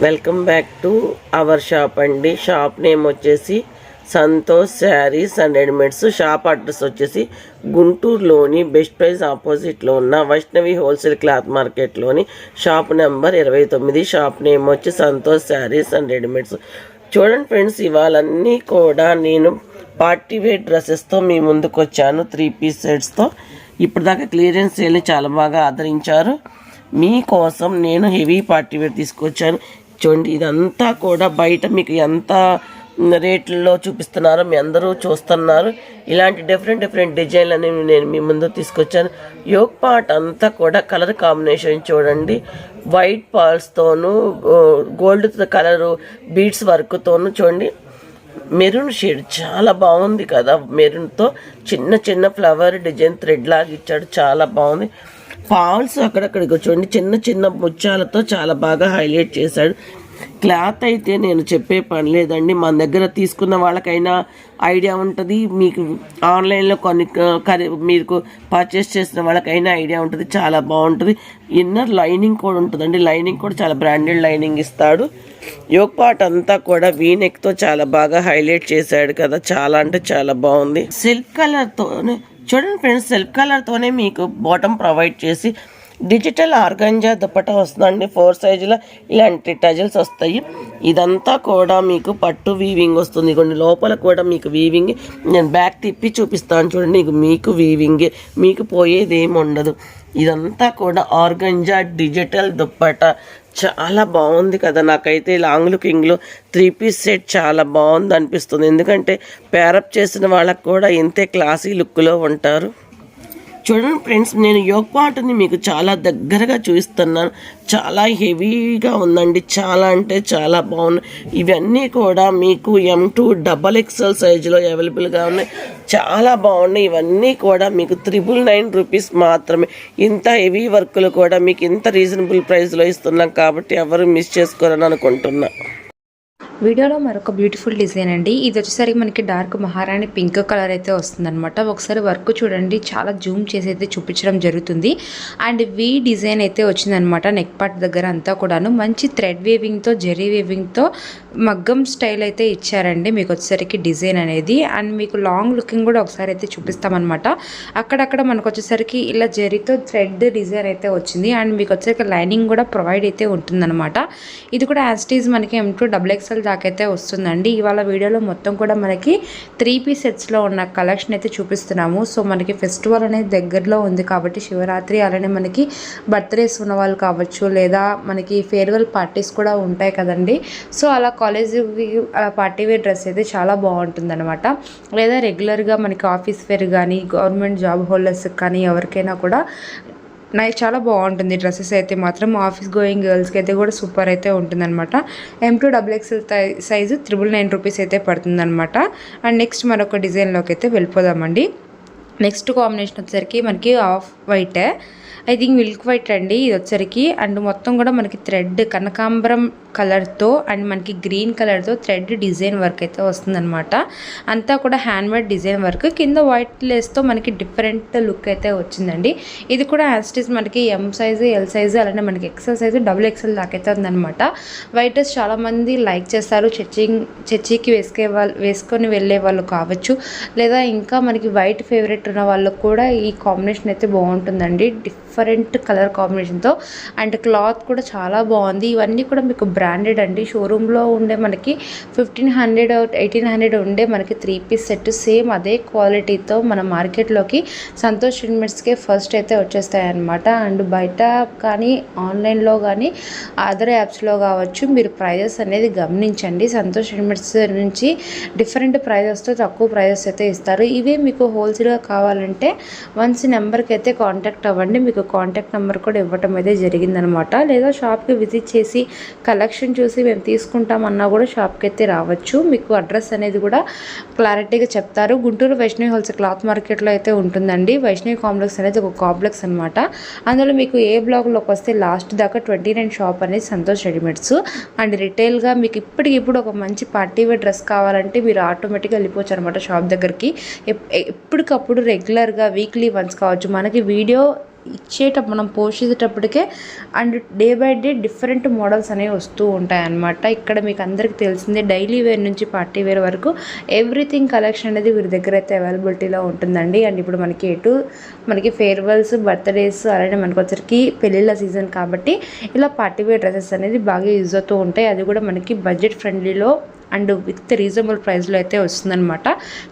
Welcome back to our shop అండి. Shop name వచ్చేసి Santosh saris and readymades. Shop address వచ్చేసి గుంటూరులోని best price ఆపోజిట్లో ఉన్న వైష్ణవి హోల్సేల్ క్లాత్ మార్కెట్లోని షాప్ నెంబర్ ఇరవై తొమ్మిది. షాప్ నేమ్ వచ్చి సంతోష్ శారీస్ అండ్ రెడీమేడ్స్. చూడండి ఫ్రెండ్స్ ఇవాళన్నీ కూడా నేను పార్టీ వేర్ డ్రెస్సెస్తో మీ ముందుకు వచ్చాను. త్రీ పీస్ సెట్స్తో ఇప్పుడు దాకా క్లియరెన్స్ సేల్ని చాలా బాగా ఆదరించారు. మీకోసం నేను హెవీ పార్టీ వేర్ తీసుకొచ్చాను. చూడండి ఇదంతా కూడా బయట మీకు ఎంత రేట్లలో చూపిస్తున్నారో మీ అందరూ చూస్తున్నారు. ఇలాంటి డిఫరెంట్ డిఫరెంట్ డిజైన్లు అనేవి నేను మీ ముందు తీసుకొచ్చాను. యోగ్ పార్ట్ అంతా కూడా కలర్ కాంబినేషన్ చూడండి. వైట్ పాల్స్తోనూ గోల్డ్ కలరు బీడ్స్ వర్క్తోను చూడండి. మెరూన్ షేడ్ చాలా బాగుంది కదా మెరూన్తో చిన్న చిన్న ఫ్లవర్ డిజైన్ థ్రెడ్ లాగా ఇచ్చాడు చాలా బాగుంది. ఫాల్స్ అక్కడక్కడికి చూడండి చిన్న చిన్న ముత్యాలతో చాలా బాగా హైలైట్ చేశాడు. క్లాత్ అయితే నేను చెప్పే పని లేదండి. మన దగ్గర తీసుకున్న వాళ్ళకైనా ఐడియా ఉంటుంది. మీకు ఆన్లైన్లో కొన్ని మీకు పర్చేస్ చేసిన వాళ్ళకైనా ఐడియా ఉంటుంది. చాలా బాగుంటుంది. ఇన్నర్ లైనింగ్ కూడా ఉంటుందండి. లైనింగ్ కూడా చాలా బ్రాండెడ్ లైనింగ్ ఇస్తాడు. యోగ్ పార్ట్ అంతా కూడా వీనెక్తో చాలా బాగా హైలైట్ చేశాడు కదా. చాలా అంటే చాలా బాగుంది. సిల్క్ కలర్తోనే చూడండి ఫ్రెండ్స్ సిల్క్ కలర్తోనే మీకు బాటమ్ ప్రొవైడ్ చేసి డిజిటల్ ఆర్గంజా దుప్పట వస్తుందండి. ఫోర్ సైజులో ఇలాంటి టజల్స్ వస్తాయి. ఇదంతా కూడా మీకు పట్టు వీవింగ్ వస్తుంది. కొన్ని లోపల కూడా మీకు వీవింగ్ నేను బ్యాక్ తిప్పి చూపిస్తాను చూడండి. మీకు మీకు వీవింగ్ మీకు పోయేది ఏమి ఉండదు. ఇదంతా కూడా ఆర్గంజా డిజిటల్ దుప్పట. చాలా బాగుంది కదా. నాకైతే లాంగ్ లుకింగ్లో త్రీ పీస్ సెట్ చాలా బాగుంది అనిపిస్తుంది ఎందుకంటే పేరప్ చేసిన వాళ్ళకు కూడా ఇంతే క్లాసీ లుక్లో ఉంటారు. చూడండి ఫ్రెండ్స్ నేను యోగ్ పాటని మీకు చాలా దగ్గరగా చూపిస్తున్నాను. చాలా హెవీగా ఉందండి. చాలా అంటే చాలా బాగున్నాయి ఇవన్నీ కూడా మీకు ఎం టూ డబల్ ఎక్స్ఎల్ సైజులో అవైలబుల్గా ఉన్నాయి. చాలా బాగున్నాయి. ఇవన్నీ కూడా మీకు త్రిబుల్ నైన్ రూపీస్ మాత్రమే. ఇంత హెవీ వర్క్లు కూడా మీకు ఇంత రీజనబుల్ ప్రైస్లో ఇస్తున్నాం కాబట్టి ఎవరు మిస్ చేసుకోరని అనుకుంటున్నా. వీడియోలో మరొక బ్యూటిఫుల్ డిజైన్ అండి. ఇది వచ్చేసరికి మనకి డార్క్ మహారాణి పింక్ కలర్ అయితే వస్తుందన్నమాట. ఒకసారి వర్క్ చూడండి. చాలా జూమ్ చేసి అయితే చూపించడం జరుగుతుంది. అండ్ వీ డిజైన్ అయితే వచ్చిందనమాట నెక్ పార్ట్ దగ్గర అంతా కూడాను. మంచి థ్రెడ్ వేవింగ్తో జెరీ వేవింగ్తో మగ్గం స్టైల్ అయితే ఇచ్చారండి. మీకు వచ్చేసరికి డిజైన్ అనేది. అండ్ మీకు లాంగ్ లుకింగ్ కూడా ఒకసారి అయితే చూపిస్తామన్నమాట. అక్కడక్కడ మనకు వచ్చేసరికి ఇలా జెరీతో థ్రెడ్ డిజైన్ అయితే వచ్చింది. అండ్ మీకు వచ్చేసరికి లైనింగ్ కూడా ప్రొవైడ్ అయితే ఉంటుందన్నమాట. ఇది కూడా యాస్టీజ్ మనకి ఎం టూ డబుల్ ఎక్స్ఎల్ దాకైతే వస్తుందండి. ఇవాళ వీడియోలో మొత్తం కూడా మనకి త్రీ పీస్ సెట్స్లో ఉన్న కలెక్షన్ అయితే చూపిస్తున్నాము. సో మనకి ఫెస్టివల్ అనేది దగ్గరలో ఉంది కాబట్టి శివరాత్రి అలానే మనకి బర్త్డేస్ ఉన్న వాళ్ళు కావచ్చు లేదా మనకి ఫేర్వెల్ పార్టీస్ కూడా ఉంటాయి కదండి. సో అలా కాలేజ్ పార్టీ వేర్ డ్రెస్ అయితే చాలా బాగుంటుంది అనమాట లేదా రెగ్యులర్గా మనకి ఆఫీస్ వేర్ కానీ గవర్నమెంట్ జాబ్ హోల్డర్స్కి కానీ ఎవరికైనా కూడా నాకు చాలా బాగుంటుంది డ్రెస్సెస్ అయితే మాత్రం. ఆఫీస్ గోయింగ్ గర్ల్స్కి అయితే కూడా సూపర్ అయితే ఉంటుందన్నమాట. M to double XL size triple nine rupees అయితే పడుతుందన్నమాట. అండ్ నెక్స్ట్ మరొక డిజైన్లోకి అయితే వెళ్ళిపోదామండి. నెక్స్ట్ కాంబినేషన్ వచ్చేసరికి మనకి ఆఫ్ వైటే. ఐ థింక్ మిల్క్ వైట్ అండి ఇది వచ్చరికి అండ్ మొత్తం కూడా మనకి థ్రెడ్ కనకాంబరం కలర్తో అండ్ మనకి గ్రీన్ కలర్తో థ్రెడ్ డిజైన్ వర్క్ అయితే వస్తుందన్నమాట. అంతా కూడా హ్యాండ్మేడ్ డిజైన్ వర్క్. కింద వైట్ లేస్తో మనకి డిఫరెంట్ లుక్ అయితే వచ్చిందండి. ఇది కూడా యాస్టిస్ మనకి ఎం సైజు ఎల్ సైజు అలానే మనకి ఎక్సెల్ సైజు డబుల్ ఎక్సెల్ దాకైతే ఉందన్నమాట. వైట్ డ్రెస్ చాలామంది లైక్ చేస్తారు. చర్చింగ్ చర్చికి వేసుకే వాళ్ళు వేసుకొని వెళ్ళే వాళ్ళు కావచ్చు. లేదా ఇంకా మనకి వైట్ ఫేవరెట్ ఉన్న వాళ్ళకు కూడా ఈ కాంబినేషన్ అయితే బాగుంటుందండి. డిఫరెంట్ కలర్ కాంబినేషన్తో అండ్ క్లాత్ కూడా చాలా బాగుంది. ఇవన్నీ కూడా మీకు బ్రాండెడ్ అండి. షోరూంలో ఉండే మనకి ఫిఫ్టీన్ హండ్రెడ్ ఎయిటీన్ హండ్రెడ్ ఉండే మనకి త్రీ పీస్ సెట్ సేమ్ అదే క్వాలిటీతో మన మార్కెట్లోకి సంతోష్ రెడీమేడ్స్కే ఫస్ట్ అయితే వచ్చేస్తాయన్నమాట. అండ్ బయట కానీ ఆన్లైన్లో కానీ అదర్ యాప్స్లో కావచ్చు మీరు ప్రైజెస్ అనేది గమనించండి. సంతోష్ రెడీమేడ్స్ నుంచి డిఫరెంట్ ప్రైజెస్తో తక్కువ ప్రైజెస్ అయితే ఇస్తారు. ఇవే మీకు హోల్సేల్గా కావాలంటే వన్స్ నెంబర్కి అయితే కాంటాక్ట్ అవ్వండి. మీకు కాంటాక్ట్ నెంబర్ కూడా ఇవ్వటం అయితే జరిగిందనమాట. లేదా షాప్కి విజిట్ చేసి కలెక్షన్ చూసి మేము తీసుకుంటామన్నా కూడా షాప్కి అయితే రావచ్చు. మీకు అడ్రస్ అనేది కూడా క్లారిటీగా చెప్తారు. గుంటూరు వైష్ణవి హోల్సేల్ క్లాత్ మార్కెట్లో అయితే ఉంటుందండి. వైష్ణవి కాంప్లెక్స్ అనేది ఒక కాంప్లెక్స్ అనమాట. అందులో మీకు ఏ బ్లాక్లోకి వస్తే లాస్ట్ దాకా ట్వంటీ నైన్ షాప్ అనేది సంతోష్ రెడీమేడ్స్. అండ్ రిటైల్గా మీకు ఇప్పటికిప్పుడు ఒక మంచి పార్టీ వేర్ డ్రెస్ కావాలంటే మీరు ఆటోమేటిక్గా వెళ్ళిపోవచ్చు అనమాట షాప్ దగ్గరికి. ఎప్- ఎప్పటికప్పుడు రెగ్యులర్గా వీక్లీ వన్స్ కావచ్చు. మనకి వీడియో ఇచ్చేటప్పుడు మనం పోషించేటప్పటికే and day by day different models అనేవి వస్తూ ఉంటాయి అన్నమాట ఇక్కడ మీకు అందరికీ తెలిసిందే డైలీ వేర్ నుంచి పార్టీ వేర్ వరకు ఎవ్రీథింగ్ కలెక్షన్ అనేది వీరి దగ్గర అయితే అవైలబిలిటీలో ఉంటుందండి. అండ్ ఇప్పుడు మనకి ఎటు మనకి ఫేర్వెల్స్ బర్త్డేస్ అలానే మనకు వచ్చరికి పెళ్ళిళ్ళ సీజన్ కాబట్టి ఇలా పార్టీ వేర్ డ్రెస్సెస్ అనేది బాగా యూజ్ అవుతూ ఉంటాయి. అది కూడా మనకి బడ్జెట్ ఫ్రెండ్లీలో అండ్ విత్ రీజనబుల్ ప్రైస్లో అయితే వస్తుందన్నమాట.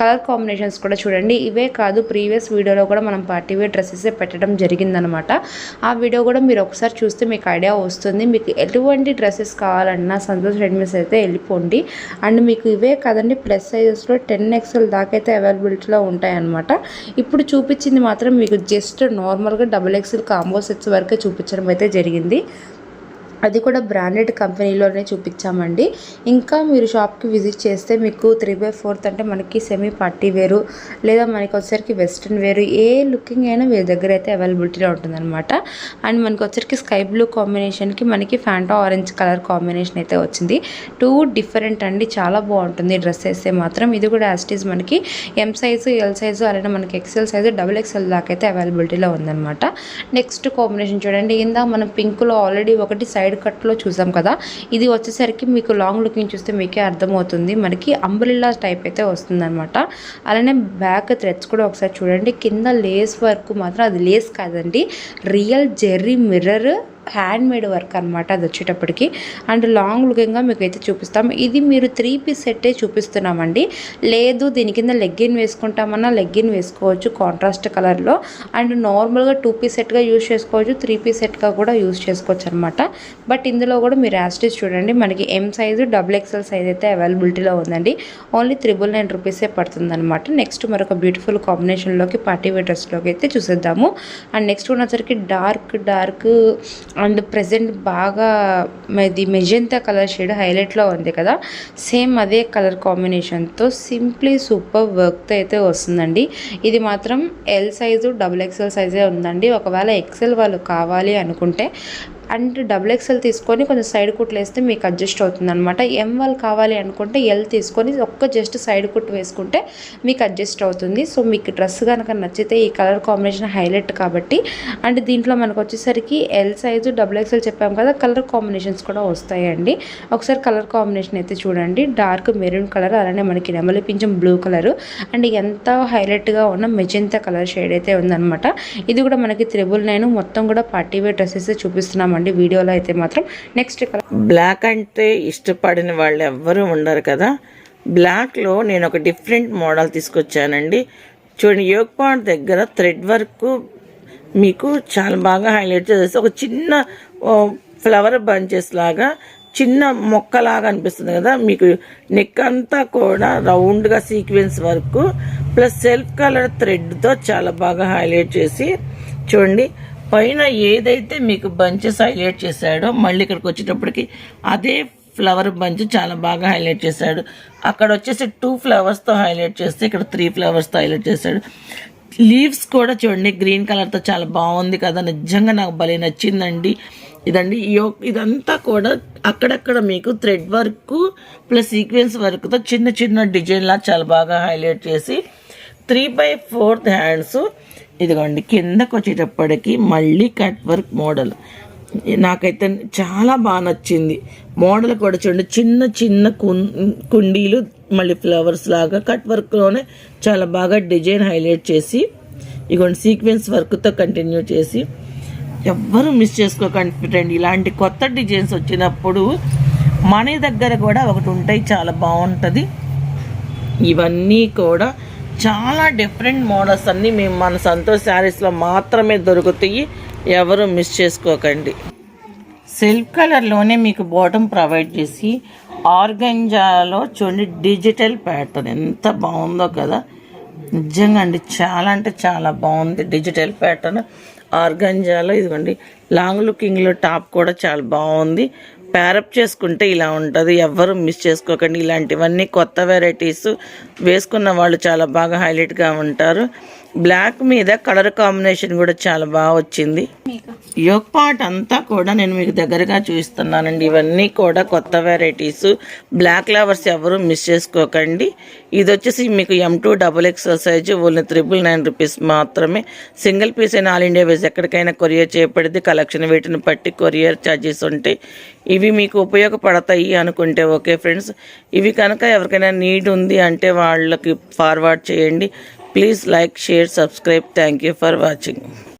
కలర్ కాంబినేషన్స్ కూడా చూడండి. ఇవే కాదు ప్రీవియస్ వీడియోలో కూడా మనం పార్టీ వేర్ డ్రెస్సెస్ పెట్టడం జరిగిందనమాట ఆ వీడియో కూడా మీరు ఒకసారి చూస్తే మీకు ఐడియా వస్తుంది. మీకు ఎటువంటి డ్రెస్సెస్ కావాలన్నా సంతోష్ రెడ్మీస్ అయితే వెళ్ళిపోండి. అండ్ మీకు ఇవే కాదండి ప్లస్ సైజెస్లో టెన్ ఎక్స్ఎల్ దాకా అయితే అవైలబిలిటీలో ఉంటాయన్నమాట. ఇప్పుడు చూపించింది మాత్రం మీకు జస్ట్ నార్మల్గా డబుల్ ఎక్స్ఎల్ కాంబో సెట్స్ వరకే చూపించడం అయితే జరిగింది. అది కూడా బ్రాండెడ్ కంపెనీలోనే చూపించామండి. ఇంకా మీరు షాప్కి విజిట్ చేస్తే మీకు త్రీ బై ఫోర్త్ అంటే మనకి సెమీ పార్టీ వేరు లేదా మనకి వచ్చేసరికి వెస్ట్రన్ వేరు ఏ లుకింగ్ అయినా వీరి దగ్గర అయితే అవైలబిలిటీలో ఉంటుందన్నమాట. అండ్ మనకి వచ్చేసరికి స్కై బ్లూ కాంబినేషన్కి మనకి ఫ్యాంటా ఆరెంజ్ కలర్ కాంబినేషన్ అయితే వచ్చింది. టూ డిఫరెంట్ అండి చాలా బాగుంటుంది డ్రెస్ వేస్తే మాత్రం. ఇది కూడా యాస్టీజ్ మనకి ఎం సైజు ఎల్ సైజు అలానే మనకి ఎక్సెల్ సైజు డబుల్ ఎక్సెల్ దాకా అయితే అవైలబిలిటీలో ఉందన్నమాట. నెక్స్ట్ కాంబినేషన్ చూడండి. ఇందా మనం పింక్లో ఆల్రెడీ ఒకటి సైడ్ కట్లో చూసాం కదా ఇది వచ్చేసరికి మీకు లాంగ్ లుకింగ్ చూస్తే మీకే అర్థమవుతుంది. మనకి అంబ్రిల్లా టైప్ అయితే వస్తుందన్నమాట. అలానే బ్యాక్ థ్రెడ్స్ కూడా ఒకసారి చూడండి. కింద లేస్ వర్క్ మాత్రం అది లేస్ కాదండి. Real zari mirror handmade work అనమాట అది వచ్చేటప్పటికి. అండ్ లాంగ్ లుకింగ్గా మీకు అయితే చూపిస్తాం. ఇది మీరు త్రీ పీస్ సెట్టే చూపిస్తున్నామండి. లేదు దీని కింద లెగ్గిన్ వేసుకుంటామన్నా లెగ్గిన్ వేసుకోవచ్చు కాంట్రాస్ట్ కలర్లో అండ్ నార్మల్గా టూ పీస్ సెట్గా యూస్ చేసుకోవచ్చు త్రీ పీస్ సెట్గా కూడా యూజ్ చేసుకోవచ్చు అనమాట బట్ ఇందులో కూడా మీరు యాస్టిస్ చూడండి మనకి M size double XL size అయితే అవైలబిలిటీలో ఉందండి. ఓన్లీ త్రిబుల్ నైన్ రూపీసే పడుతుందనమాట నెక్స్ట్ మరొక బ్యూటిఫుల్ కాంబినేషన్లోకి పార్టీ వేర్ డ్రెస్లోకి అయితే చూసేద్దాము. అండ్ నెక్స్ట్ ఉన్నసరికి డార్క్ డార్క్ అండ్ ప్రజెంట్ బాగా ఇది మెజెంతా కలర్ షేడ్ హైలైట్లో ఉంది కదా. సేమ్ అదే కలర్ కాంబినేషన్తో సింప్లీ సూపర్ వర్క్తో అయితే వస్తుందండి. ఇది మాత్రం ఎల్ సైజు డబుల్ ఎక్స్ఎల్ సైజే ఉందండి. ఒకవేళ ఎక్సెల్ వాళ్ళు కావాలి అనుకుంటే అండ్ డబుల్ ఎక్స్ఎల్ తీసుకొని కొంచెం సైడ్ కుట్లు వేస్తే మీకు అడ్జస్ట్ అవుతుంది అనమాట ఎం వాళ్ళు కావాలి అనుకుంటే ఎల్ తీసుకొని ఒక్క జస్ట్ సైడ్ కుట్టు వేసుకుంటే మీకు అడ్జస్ట్ అవుతుంది. సో మీకు డ్రెస్ కనుక నచ్చితే ఈ కలర్ కాంబినేషన్ హైలైట్ కాబట్టి. అండ్ దీంట్లో మనకు వచ్చేసరికి ఎల్ సైజు డబుల్ ఎక్స్ఎల్ చెప్పాము కదా కలర్ కాంబినేషన్స్ కూడా వస్తాయండి. ఒకసారి కలర్ కాంబినేషన్ అయితే చూడండి. డార్క్ మెరూన్ కలర్ అలానే మనకి నెమలి పింఛం బ్లూ కలర్. అండ్ ఎంత హైలైట్గా ఉన్న మెజెంతా కలర్ షేడ్ అయితే ఉందన్నమాట. ఇది కూడా మనకి త్రిబుల్ నైన్ మొత్తం కూడా పార్టీ వేర్ డ్రెస్సెస్ చూపిస్తున్నామండి వీడియోలో అయితే మాత్రం నెక్స్ట్ కలర్ బ్లాక్ అంటే ఇష్టపడిన వాళ్ళు ఎవ్వరూ ఉండరు కదా. బ్లాక్లో నేను ఒక డిఫరెంట్ మోడల్ తీసుకొచ్చానండి. చూడండి యోగ్ పాయింట్ దగ్గర థ్రెడ్ వర్క్ మీకు చాలా బాగా హైలైట్ చేసేసి ఒక చిన్న ఫ్లవర్ బంచెస్ లాగా చిన్న మొక్కలాగా అనిపిస్తుంది కదా. మీకు నెక్ అంతా కూడా రౌండ్గా sequence work plus self colour థ్రెడ్తో చాలా బాగా హైలైట్ చేసి చూడండి పైన ఏదైతే మీకు బంచెస్ హైలైట్ చేశాడో మళ్ళీ ఇక్కడికి వచ్చేటప్పటికి అదే ఫ్లవర్ బంచ్ చాలా బాగా హైలైట్ చేశాడు. అక్కడ వచ్చేసి టూ ఫ్లవర్స్తో హైలైట్ చేస్తే ఇక్కడ త్రీ ఫ్లవర్స్తో హైలైట్ చేశాడు. లీవ్స్ కూడా చూడండి గ్రీన్ కలర్తో చాలా బాగుంది కదా నిజంగా నాకు భలే నచ్చిందండి. ఇదండి ఇదంతా కూడా అక్కడక్కడ మీకు థ్రెడ్ వర్క్ ప్లస్ సీక్వెన్స్ వర్క్తో చిన్న చిన్న డిజైన్లా చాలా బాగా హైలైట్ చేసి త్రీ బై ఫోర్త్ హ్యాండ్స్ ఇదిగోండి కిందకు వచ్చేటప్పటికి మళ్ళీ కట్ వర్క్ మోడల్ నాకైతే చాలా బాగా నచ్చింది. మోడల్ కూడా చూడండి చిన్న చిన్న కుం కుండీలు మళ్ళీ ఫ్లవర్స్ లాగా కట్ వర్క్లోనే చాలా బాగా డిజైన్ హైలైట్ చేసి ఇగోండి సీక్వెన్స్ వర్క్తో కంటిన్యూ చేసి ఎవ్వరూ మిస్ చేసుకోకండి. ఫ్రెండ్ ఇలాంటి కొత్త డిజైన్స్ వచ్చినప్పుడు మన దగ్గర కూడా ఒకటి ఉంటాయి చాలా బాగుంటుంది. ఇవన్నీ కూడా చాలా డిఫరెంట్ మోడల్స్ అన్నీ మేము మన సంతోష్ శారీస్లో మాత్రమే దొరుకుతాయి. ఎవరు మిస్ చేసుకోకండి. సెల్ఫ్ కలర్లోనే మీకు బాటమ్ ప్రొవైడ్ చేసి ఆర్గంజాలో చూడండి డిజిటల్ ప్యాటర్న్ ఎంత బాగుందో కదా. నిజంగా అండి చాలా అంటే చాలా బాగుంది డిజిటల్ ప్యాటర్న్ ఆర్గంజాలో ఇదిగోండి లాంగ్ లుకింగ్లో టాప్ కూడా చాలా బాగుంది. ప్యారప్ చేసుకుంటే ఇలా ఉంటుంది. ఎవ్వరు మిస్ చేసుకోకండి. ఇలాంటివన్నీ కొత్త వెరైటీస్ వేసుకున్న వాళ్ళు చాలా బాగా హైలైట్గా ఉంటారు. బ్లాక్ మీద కలర్ కాంబినేషన్ కూడా చాలా బాగా వచ్చింది. యోగ్ పాట్ అంతా కూడా నేను మీకు దగ్గరగా చూపిస్తున్నానండి. ఇవన్నీ కూడా కొత్త వెరైటీస్. బ్లాక్ లవర్స్ ఎవరు మిస్ చేసుకోకండి. ఇది వచ్చేసి మీకు M to double XL size only triple nine rupees మాత్రమే. సింగిల్ పీస్ అయిన ఆల్ ఇండియా వేస్ ఎక్కడికైనా కొరియర్ చేయబడింది. కలెక్షన్ వీటిని బట్టి కొరియర్ ఛార్జెస్ ఉంటాయి. ఇవి మీకు ఉపయోగపడతాయి అనుకుంటే ఓకే ఫ్రెండ్స్. ఇవి కనుక ఎవరికైనా నీడ్ ఉంది అంటే వాళ్ళకి ఫార్వర్డ్ చేయండి. Please like, share, subscribe. Thank you for watching.